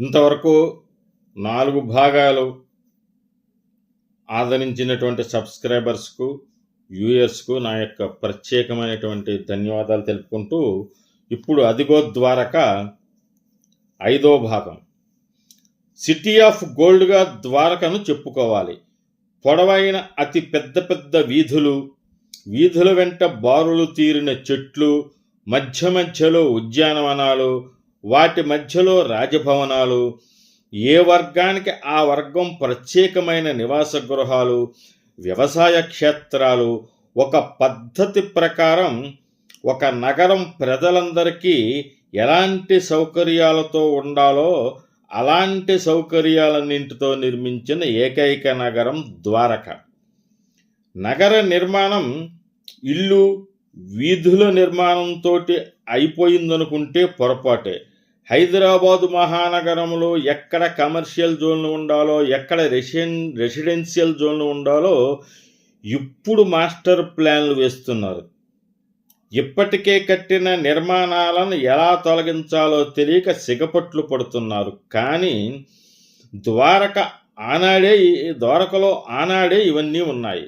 ఇంతవరకు నాలుగు భాగాలు ఆదరించినటువంటి సబ్స్క్రైబర్స్కు వ్యూయర్స్కు నా యొక్క ప్రత్యేకమైనటువంటి ధన్యవాదాలు తెలుపుకుంటూ ఇప్పుడు అదిగో ద్వారక ఐదో భాగం. సిటీ ఆఫ్ గోల్డ్గా ద్వారకను చెప్పుకోవాలి. పొడవైన అతి పెద్ద పెద్ద వీధులు వీధుల వెంట బారులు తీరిన చెట్లు మధ్య మధ్యలో ఉద్యానవనాలు వాటి మధ్యలో రాజభవనాలు ఏ వర్గానికి ఆ వర్గం ప్రత్యేకమైన నివాస గృహాలు వ్యవసాయ క్షేత్రాలు ఒక పద్ధతి ప్రకారం ఒక నగరం ప్రజలందరికీ ఎలాంటి సౌకర్యాలతో ఉండాలో అలాంటి సౌకర్యాలన్నింటితో నిర్మించిన ఏకైక నగరం ద్వారక. నగర నిర్మాణం ఇల్లు వీధుల నిర్మాణంతో అయిపోయిందనుకుంటే పొరపాటే. హైదరాబాదు మహానగరంలో ఎక్కడ కమర్షియల్ జోన్లు ఉండాలో ఎక్కడ రెసిడెన్ రెసిడెన్షియల్ జోన్లు ఉండాలో ఇప్పుడు మాస్టర్ ప్లాన్లు వేస్తున్నారు. ఇప్పటికే కట్టిన నిర్మాణాలను ఎలా తొలగించాలో తెలియక సిగపట్లు పడుతున్నారు. కానీ ద్వారక ఆనాడే ద్వారకలో ఆనాడే ఇవన్నీ ఉన్నాయి.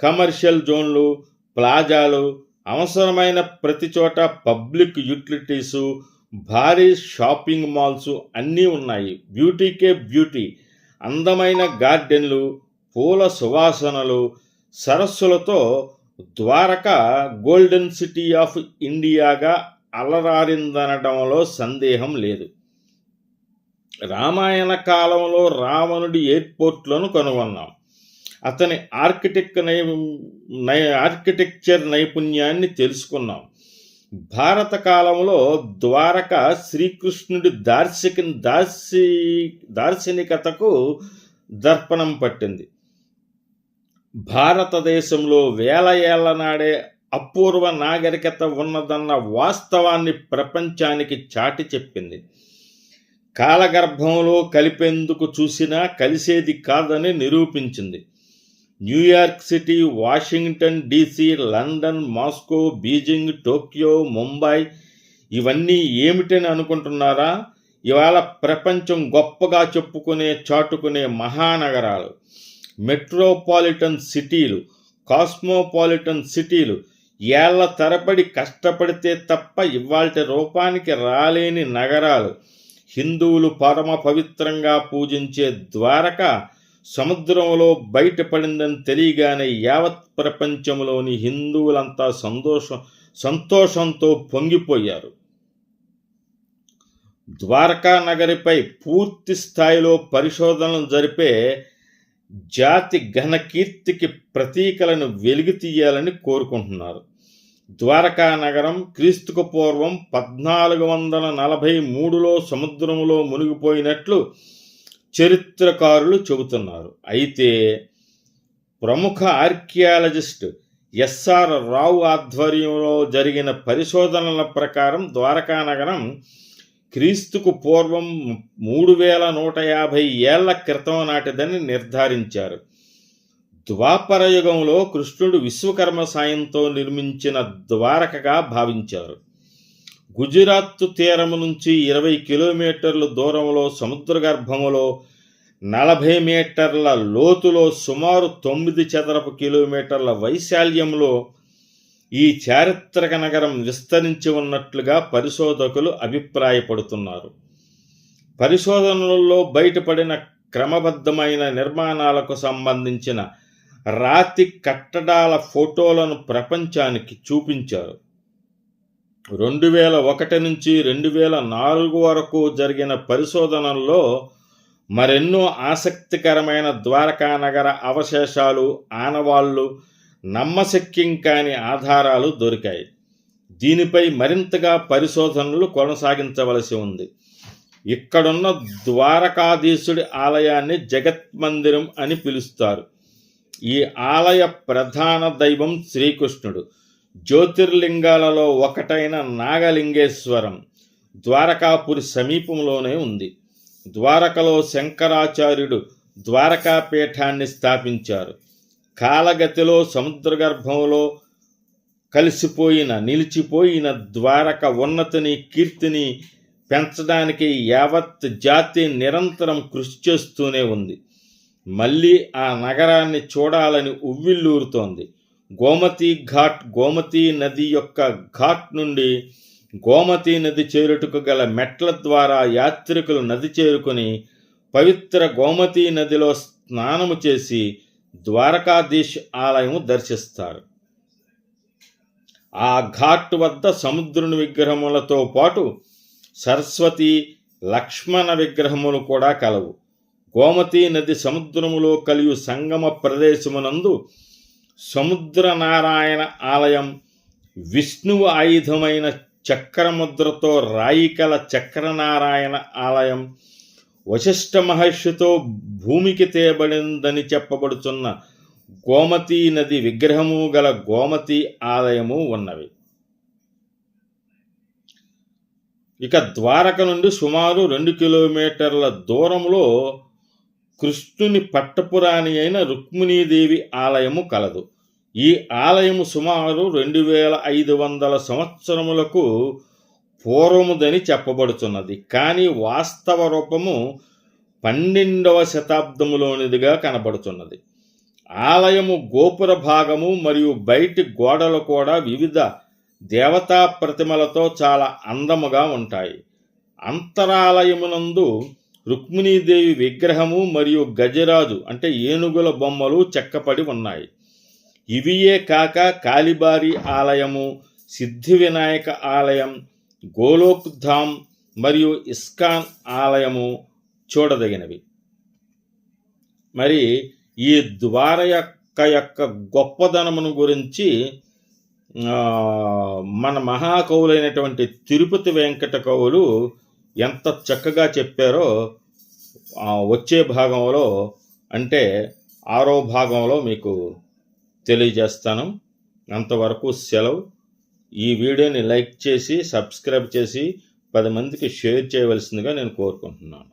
కమర్షియల్ జోన్లు ప్లాజాలు అవసరమైన ప్రతి చోట పబ్లిక్ యూటిలిటీసు భారీ షాపింగ్ మాల్స్ అన్నీ ఉన్నాయి. బ్యూటీకే బ్యూటీ. అందమైన గార్డెన్లు పూల సువాసనలు సరస్సులతో ద్వారక గోల్డెన్ సిటీ ఆఫ్ ఇండియాగా అలరారిందనడంలో సందేహం లేదు. రామాయణ కాలంలో రావణుడి ఎయిర్పోర్ట్లను కనుగొన్నాం. అతని ఆర్కిటెక్ నై నై ఆర్కిటెక్చర్ నైపుణ్యాన్ని తెలుసుకున్నాం. భారత కాలంలో ద్వారక శ్రీకృష్ణుడి దార్శిక దార్శి దార్శనికతకు దర్పణం పట్టింది. భారతదేశంలో వేల ఏళ్ళ నాడే అపూర్వ నాగరికత ఉన్నదన్న వాస్తవాన్ని ప్రపంచానికి చాటి చెప్పింది. కాలగర్భంలో కలిపేందుకు చూసినా కలిసేది కాదని నిరూపించింది. New York city Washington DC London Moscow Beijing Tokyo Mumbai ఇవన్నీ ఏమిటని అనుకుంటున్నారా? ఇవాళ ప్రపంచం గొప్పగా చెప్పుకునే చాటుకునే మహానగరాలు. మెట్రోపాలిటన్ సిటీలు కాస్మోపాలిటన్ సిటీలు ఏళ్ళ తరబడి కష్టపడితే తప్ప ఇవాళ రూపానికి రాలేని నగరాలు. హిందువులు పరమ పవిత్రంగా పూజించే ద్వారక సముద్రంలో బయటపడిందని తెలియగానే యావత్ ప్రపంచంలోని హిందువులంతా సంతోషం సంతోషంతో పొంగిపోయారు. ద్వారకా నగరిపై పూర్తి స్థాయిలో పరిశోధనలు జరిపే జాతి ఘనకీర్తికి ప్రతీకలను వెలిగి తీయాలని కోరుకుంటున్నారు. ద్వారకా నగరం క్రీస్తుకు పూర్వం పద్నాలుగు వందల నలభై మూడులో సముద్రంలో మునిగిపోయినట్లు చరిత్రకారులు చెబుతున్నారు. అయితే ప్రముఖ ఆర్కియాలజిస్ట్ ఎస్ఆర్ రావు ఆధ్వర్యంలో జరిగిన పరిశోధనల ప్రకారం ద్వారకా నగరం క్రీస్తుకు పూర్వం మూడు వేల నూట యాభై ఏళ్ళ క్రితం నాటిదని నిర్ధారించారు. ద్వాపర యుగంలో కృష్ణుడు విశ్వకర్మ సాయంతో నిర్మించిన ద్వారకగా భావించారు. గుజరాత్ తీరము నుంచి ఇరవై కిలోమీటర్ల దూరంలో సముద్ర గర్భములో నలభై మీటర్ల లోతులో సుమారు తొమ్మిది చదరపు కిలోమీటర్ల వైశాల్యంలో ఈ చారిత్రక నగరం విస్తరించి ఉన్నట్లుగా పరిశోధకులు అభిప్రాయపడుతున్నారు. పరిశోధనలలో బయటపడిన క్రమబద్ధమైన నిర్మాణాలకు సంబంధించిన రాతి కట్టడాల ఫోటోలను ప్రపంచానికి చూపించారు. రెండు వేల ఒకటి నుంచి రెండు వేల నాలుగు వరకు జరిగిన పరిశోధనల్లో మరెన్నో ఆసక్తికరమైన ద్వారకా నగర అవశేషాలు ఆనవాళ్ళు నమ్మశక్యం కాని ఆధారాలు దొరికాయి. దీనిపై మరింతగా పరిశోధనలు కొనసాగించవలసి ఉంది. ఇక్కడున్న ద్వారకాధీశుడి ఆలయాన్ని జగత్ మందిరం అని పిలుస్తారు. ఈ ఆలయ ప్రధాన దైవం శ్రీకృష్ణుడు. జ్యోతిర్లింగాలలో ఒకటైన నాగలింగేశ్వరం ద్వారకాపురి సమీపంలోనే ఉంది. ద్వారకలో శంకరాచార్యుడు ద్వారకాపీఠాన్ని స్థాపించారు. కాలగతిలో సముద్రగర్భంలో కలిసిపోయిన నిలిచిపోయిన ద్వారక ఉన్నతిని కీర్తిని పెంచడానికి యావత్ జాతి నిరంతరం కృషి చేస్తూనే ఉంది. మళ్ళీ ఆ నగరాన్ని చూడాలని ఉవ్విళ్ళూరుతోంది. గోమతి ఘాట్ గోమతి నది యొక్క ఘాట్ నుండి గోమతి నది చేరుటకు గల మెట్ల ద్వారా యాత్రికులు నది చేరుకుని పవిత్ర గోమతి నదిలో స్నానము చేసి ద్వారకాధీష్ ఆలయము దర్శిస్తారు. ఆ ఘాట్ వద్ద సముద్రుని విగ్రహములతో పాటు సరస్వతి లక్ష్మణ విగ్రహములు కూడా కలవు. గోమతి నది సముద్రములో కలియు సంగమ ప్రదేశమునందు సముద్రనారాయణ ఆలయం విష్ణువు ఆయుధమైన చక్రముద్రతో రాయికల చక్రనారాయణ ఆలయం వశిష్ఠ మహర్షితో భూమికి తేబడిందని చెప్పబడుతున్న గోమతీ నది విగ్రహము గల గోమతి ఆలయము ఉన్నవి. ఇక ద్వారక నుండి సుమారు రెండు కిలోమీటర్ల దూరంలో కృష్ణుని పట్టపురాణి అయిన రుక్మిణీదేవి ఆలయము కలదు. ఈ ఆలయము సుమారు రెండు వేల ఐదు వందల సంవత్సరములకు పూర్వముదని చెప్పబడుతున్నది కానీ వాస్తవ రూపము పన్నెండవ శతాబ్దములోనిదిగా కనబడుతున్నది ఆలయము గోపుర భాగము మరియు బయటి గోడలు కూడా వివిధ దేవతా ప్రతిమలతో చాలా అందముగా ఉంటాయి. అంతరాలయమునందు రుక్మిణీదేవి విగ్రహము మరియు గజరాజు అంటే ఏనుగుల బొమ్మలు చెక్కపడి ఉన్నాయి. ఇవియే కాక కాలిబారి ఆలయము సిద్ధి వినాయక ఆలయం గోలోక్ ధామ్ మరియు ఇస్కాన్ ఆలయము చూడదగినవి. మరి ఈ ద్వార యొక్క యొక్క గొప్పదనమును గురించి మన మహాకవులైనటువంటి తిరుపతి వెంకట కవులు ఎంత చక్కగా చెప్పారో వచ్చే భాగంలో అంటే ఆరో భాగంలో మీకు తెలియజేస్తాను. అంతవరకు సెలవు. ఈ వీడియోని లైక్ చేసి సబ్స్క్రైబ్ చేసి పది మందికి షేర్ చేయవలసిందిగా నేను కోరుకుంటున్నాను.